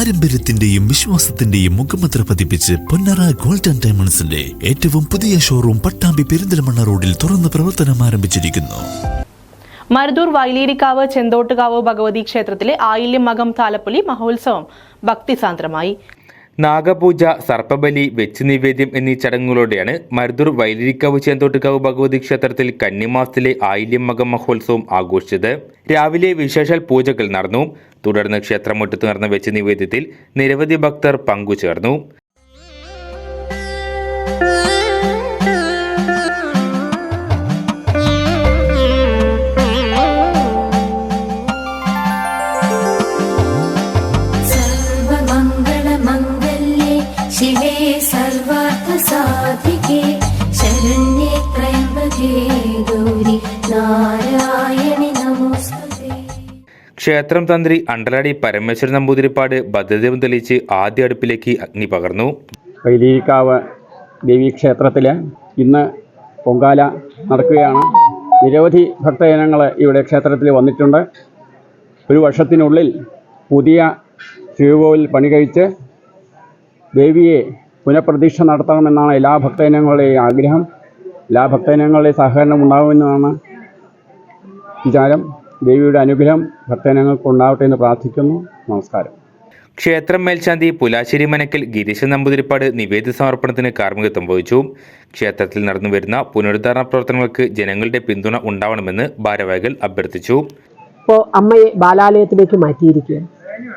പാരമ്പര്യത്തിന്റെയും വിശ്വാസത്തിന്റെയും മുഖമുദ്ര പതിപ്പിച്ച് പൊന്നറ ഗോൾഡൻ ഡയമണ്ട്സിന്റെ ഏറ്റവും പുതിയ ഷോറൂം പട്ടാമ്പി പെരിന്തൽമണ്ണ റോഡിൽ തുറന്ന് പ്രവർത്തനം ആരംഭിച്ചിരിക്കുന്നു. മരുതൂർ വൈലേരിക്കാവ് ചെന്തോട്ടുകാവ് ഭഗവതി ക്ഷേത്രത്തിലെ ആയില്യം മകം താലപ്പൊലി മഹോത്സവം ഭക്തിസാന്ദ്രമായി. നാഗപൂജ സർപ്പബലി വെച്ച് നിവേദ്യം എന്നീ ചടങ്ങുകളോടെയാണ് മരുതൂർ വൈലിരിക്കാവ് ചേന്തോട്ടുകാവ് ഭഗവതി ക്ഷേത്രത്തിൽ കന്നിമാസത്തിലെ ആയില്യം മകം മഹോത്സവം ആഘോഷിച്ചത്. രാവിലെ വിശേഷാൽ പൂജകൾ നടന്നു. തുടർന്ന് ക്ഷേത്രമുറ്റത്ത് നടന്ന വെച്ച് നിവേദ്യത്തിൽ നിരവധി ഭക്തർ പങ്കുചേർന്നു. ക്ഷേത്രം തന്ത്രി അണ്ടലാടി പരമേശ്വരൻ നമ്പൂതിരിപ്പാട് ഭദ്രദേവം തെളിയിച്ച് ആദ്യ അടുപ്പിലേക്ക് അഗ്നി പകർന്നു. വൈദികാവ് ദേവീക്ഷേത്രത്തിൽ ഇന്ന് പൊങ്കാല നടക്കുകയാണ്. നിരവധി ഭക്തജനങ്ങൾ ഇവിടെ ക്ഷേത്രത്തിൽ വന്നിട്ടുണ്ട്. ഒരു വർഷത്തിനുള്ളിൽ പുതിയ ശിവകോവിൽ പണി കഴിച്ച് ദേവിയെ പുനഃപ്രതീക്ഷ നടത്തണമെന്നാണ് എല്ലാ ഭക്തജനങ്ങളുടെയും ആഗ്രഹം. എല്ലാ ഭക്തജനങ്ങളുടെയും സഹകരണം ഉണ്ടാകുമെന്നാണ് വിചാരം. ദേവിയുടെ അനുഗ്രഹം ഭക്തജനങ്ങൾക്ക് ഉണ്ടാവട്ടെ എന്ന് പ്രാർത്ഥിക്കുന്നു. നമസ്കാരം. ക്ഷേത്രം മേൽശാന്തി പുലാശ്ശേരി മനക്കൽ ഗിരീശൻ നമ്പൂതിരിപ്പാട് നിവേദ്യ സമർപ്പണത്തിന് കാർമ്മികത്വം വഹിച്ചു. ക്ഷേത്രത്തിൽ നടന്നുവരുന്ന പുനരുദ്ധാരണ പ്രവർത്തനങ്ങൾക്ക് ജനങ്ങളുടെ പിന്തുണ ഉണ്ടാവണമെന്ന് ഭാരവാഹികൾ അഭ്യർത്ഥിച്ചു. ഇപ്പോൾ അമ്മയെ ബാലാലയത്തിലേക്ക് മാറ്റിയിരിക്കുകയാണ്.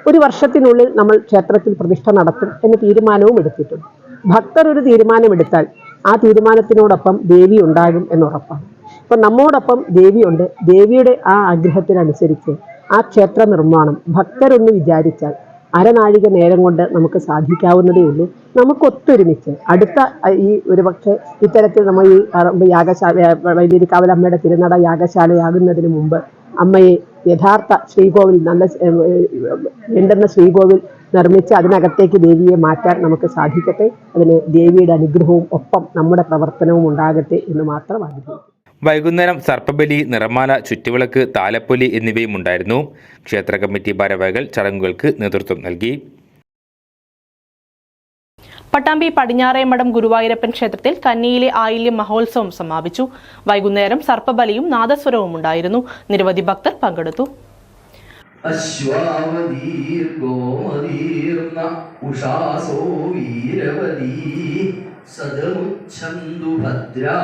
ഒരു വർഷത്തിനുള്ളിൽ നമ്മൾ ക്ഷേത്രത്തിൽ പ്രതിഷ്ഠ നടത്തും എന്ന തീരുമാനവും എടുത്തിട്ടുണ്ട്. ഭക്തർ ഒരു തീരുമാനമെടുത്താൽ ആ തീരുമാനത്തിനോടൊപ്പം ദേവി ഉണ്ടാകും എന്നുറപ്പാണ്. അപ്പോൾ നമ്മോടൊപ്പം ദേവിയുണ്ട്. ദേവിയുടെ ആ ആഗ്രഹത്തിനനുസരിച്ച് ആ ക്ഷേത്ര നിർമ്മാണം ഭക്തരൊന്ന് വിചാരിച്ചാൽ അരനാഴിക നേരം കൊണ്ട് നമുക്ക് സാധിക്കാവുന്നതേ ഉള്ളൂ. നമുക്ക് ഒത്തൊരുമിച്ച് അടുത്ത ഈ ഒരു പക്ഷേ ഇത്തരത്തിൽ നമ്മൾ ഈ യാഗശാല വൈദ്യുതി കാവലമ്മയുടെ തിരുനട യാഗശാലയാകുന്നതിന് മുമ്പ് അമ്മയെ യഥാർത്ഥ ശ്രീകോവിൽ നല്ല ഉണ്ടെന്ന ശ്രീകോവിൽ നിർമ്മിച്ച് അതിനകത്തേക്ക് ദേവിയെ മാറ്റാൻ നമുക്ക് സാധിക്കട്ടെ. അതിന് ദേവിയുടെ അനുഗ്രഹവും ഒപ്പം നമ്മുടെ പ്രവർത്തനവും ഉണ്ടാകട്ടെ എന്ന് മാത്രം ആഗ്രഹിക്കുന്നു. വൈകുന്നേരം സർപ്പബലി നിറമാല ചുറ്റുവിളക്ക് താലപ്പൊലി എന്നിവയും ഉണ്ടായിരുന്നു. ക്ഷേത്ര കമ്മിറ്റി ഭാരവാഹികൾ ചടങ്ങുകൾക്ക് നേതൃത്വം നൽകി. പട്ടാമ്പി പടിഞ്ഞാറേമഠം ഗുരുവായൂരപ്പൻ ക്ഷേത്രത്തിൽ കന്നിയിലെ ആയില്യം മഹോത്സവം സമാപിച്ചു. വൈകുന്നേരം സർപ്പബലിയും നാദസ്വരവും ഉണ്ടായിരുന്നു. നിരവധി ഭക്തർ പങ്കെടുത്തു. അശ്വാവതീർഗോമതീർന്ന ഉഷാസോ വീരവതീ സദമുച്ഛന്തു ഭദ്രാ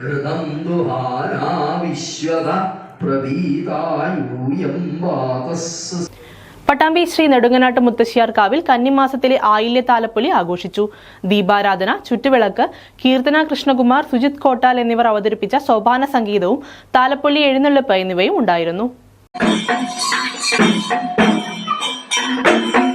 ഘൃതം ദുഹാനാ വിശ്വ പ്രഭീതായൂയം വാതസ് പട്ടാമ്പി ശ്രീ നെടുങ്ങനാട്ട് മുത്തശ്ശിയാർക്കാവിൽ കന്നിമാസത്തിലെ ആയില്യ താലപ്പൊലി ആഘോഷിച്ചു. ദീപാരാധന ചുറ്റുവിളക്ക് കീർത്തന കൃഷ്ണകുമാർ സുജിത് കോട്ടാൽ എന്നിവർ അവതരിപ്പിച്ച സോപാന സംഗീതവും താലപ്പൊലി എഴുന്നള്ളിപ്പ് എന്നിവയും ഉണ്ടായിരുന്നു. Thank you.